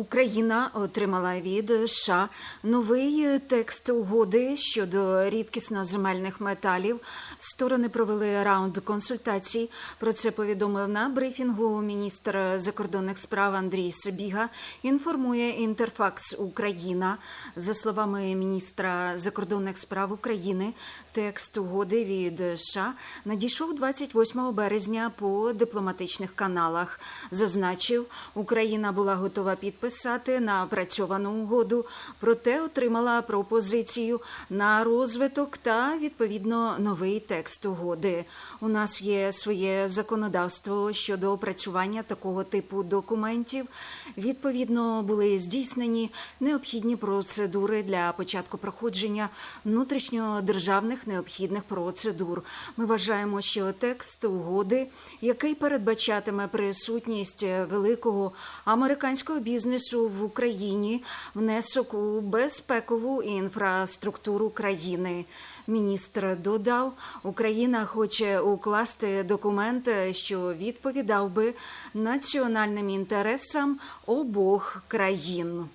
Україна отримала від США новий текст угоди щодо рідкісно-земельних металів. Сторони провели раунд консультацій. Про це повідомив на брифінгу міністр закордонних справ Андрій Сабіга. Інформує Інтерфакс Україна. За словами міністра закордонних справ України, текст угоди від США надійшов 28 березня по дипломатичних каналах. Зазначив, Україна була готова підписати напрацьовану угоду, проте отримала пропозицію на розвиток та відповідно новий текст угоди. У нас є своє законодавство щодо опрацювання такого типу документів. Відповідно, були здійснені необхідні процедури для початку проходження внутрішньодержавних необхідних процедур. Ми вважаємо, що текст угоди, який передбачатиме присутність великого американського бізнесу в Україні, внесок у безпекову інфраструктуру країни. Міністр додав, Україна хоче укласти документ, що відповідав би національним інтересам обох країн.